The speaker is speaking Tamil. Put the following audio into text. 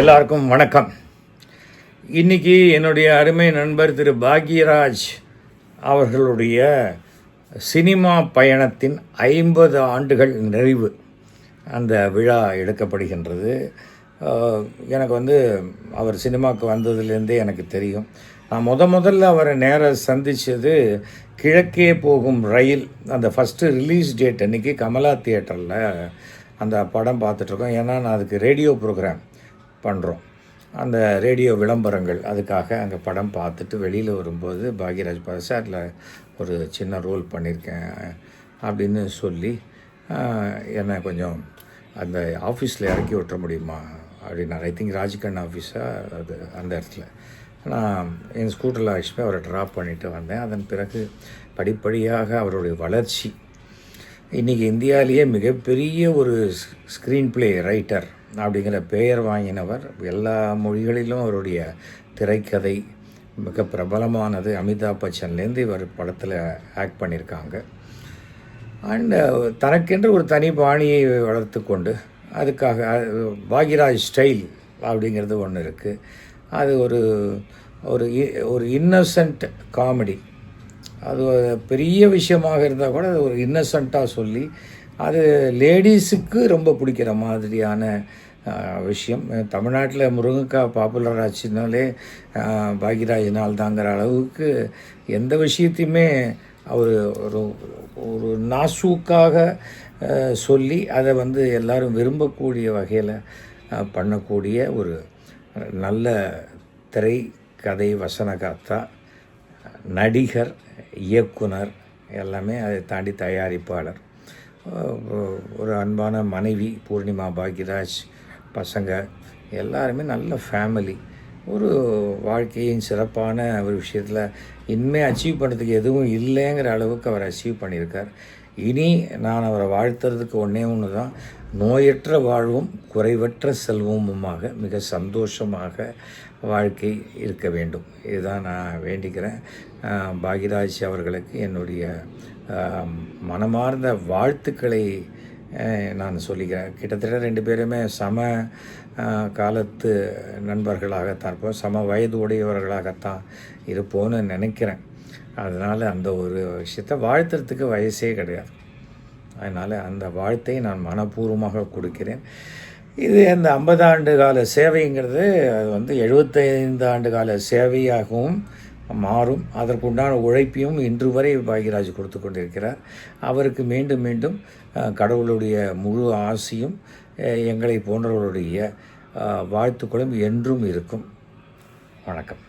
எல்லாருக்கும் வணக்கம். இன்னைக்கு என்னுடைய அருமை நண்பர் திரு பாக்யராஜ் அவர்களுடைய சினிமா பயணத்தின் ஐம்பது ஆண்டுகள் நிறைவு அந்த விழா எடுக்கப்படுகின்றது. எனக்கு வந்து அவர் சினிமாவுக்கு வந்ததுலேருந்தே எனக்கு தெரியும். நான் முத முதல்ல அவரை நேர சந்தித்தது கிழக்கே போகும் ரயில் அந்த ஃபஸ்ட்டு ரிலீஸ் டேட் அன்றைக்கி கமலா தியேட்டரில் அந்த படம் பார்த்துட்ருக்கோம் ஏன்னா நான் அதுக்கு ரேடியோ ப்ரோக்ராம் பண்ணுறோம் அந்த ரேடியோ விளம்பரங்கள் அதுக்காக அங்கே படம் பார்த்துட்டு வெளியில் வரும்போது பாக்யராஜ் பாசாரில் ஒரு சின்ன ரோல் பண்ணியிருக்கேன் அப்படின்னு சொல்லி என்னை கொஞ்சம் அந்த ஆஃபீஸில் இறக்கி விட்டுற முடியுமா? அப்படின்னாரு. ஐ திங்க் ராஜ்கண் ஆஃபீஸாக அது அந்த இடத்துல. நான் என் ஸ்கூட்டரில் ஆக்சுவலாக அவரை ட்ராப் பண்ணிட்டு வந்தேன். அதன் பிறகு படிப்படியாக அவருடைய வளர்ச்சி. இன்றைக்கி இந்தியாவிலேயே மிகப்பெரிய ஒரு ஸ்க்ரீன் ப்ளே ரைட்டர் அப்படிங்கிற பெயர் வாங்கினவர். எல்லா மொழிகளிலும் அவருடைய திரைக்கதை மிக பிரபலமானது. அமிதாப் பச்சன்லேருந்து இவர் படத்தில் ஆக்ட் பண்ணியிருக்காங்க. அண்ட் தனக்கென்று ஒரு தனி பாணியை வளர்த்து கொண்டு அதுக்காக பாகிராஜ் பாக்யராஜ் ஸ்டைல் அப்படிங்கிறது ஒன்று இருக்குது அது ஒரு ஒரு இ- ஒரு இன்னசென்ட் காமெடி. அது ஒரு பெரிய விஷயமாக இருந்தால் கூட அது ஒரு இன்னசென்ட்டாக சொல்லி அது லேடிஸுக்கு ரொம்ப பிடிக்கிற மாதிரியான விஷயம். தமிழ்நாட்டில் முருங்கைக்காய் பாப்புலர் ஆச்சுனாலே பாக்யராஜினால் தாங்கிற அளவுக்கு எந்த விஷயத்தையுமே அவர் ஒரு ஒரு நாசூக்காக சொல்லி அதை வந்து எல்லாரும் விரும்பக்கூடிய வகையில் பண்ணக்கூடிய ஒரு நல்ல திரை கதை வசனகர்த்தா நடிகர் இயக்குனர் எல்லாமே அதை தாண்டி தயாரிப்பாளர். ஒரு அன்பான மனைவி பூர்ணிமா பாக்யராஜ் பசங்க எல்லாருமே நல்ல ஃபேமிலி ஒரு வாழ்க்கையின் சிறப்பான ஒரு விஷயத்தில் இனிமேல் அச்சீவ் பண்ணுறதுக்கு எதுவும் இல்லைங்கிற அளவுக்கு அவர் அச்சீவ் பண்ணியிருக்கார். இனி நான் அவரை வாழ்த்துறதுக்கு ஒன்றே ஒன்று தான் நோயற்ற வாழ்வும் குறைவற்ற செல்வமுமாக மிக சந்தோஷமாக வாழ்க்கை இருக்க வேண்டும். இதுதான் நான் வேண்டிக்கிறேன். பாகிராஜ் அவர்களுக்கு என்னுடைய மனமார்ந்த வாழ்த்துக்களை நான் சொல்லிக்கிறேன். கிட்டத்தட்ட ரெண்டு பேருமே சம காலத்து நண்பர்களாகத்தான் இருப்போம். சம வயது உடையவர்களாகத்தான் இருப்போம்னு நினைக்கிறேன். அதனால் அந்த ஒரு விஷயத்தை வாழ்த்துறதுக்கு வயசே கிடையாது. அதனால் அந்த வாழ்த்தை நான் மனப்பூர்வமாக கொடுக்கிறேன். இது அந்த ஐம்பது ஆண்டு கால சேவைங்கிறது அது வந்து எழுபத்தைந்து ஆண்டு கால சேவையாகவும் மாறும். அதற்குண்டான உழைப்பையும் இன்று வரை பாக்யராஜ் கொடுத்து கொண்டிருக்கிறார். அவருக்கு மீண்டும் மீண்டும் கடவுளுடைய முழு ஆசையும் எங்களை போன்றவர்களுடைய வாழ்த்துக்களும் என்றும் இருக்கும். வணக்கம்.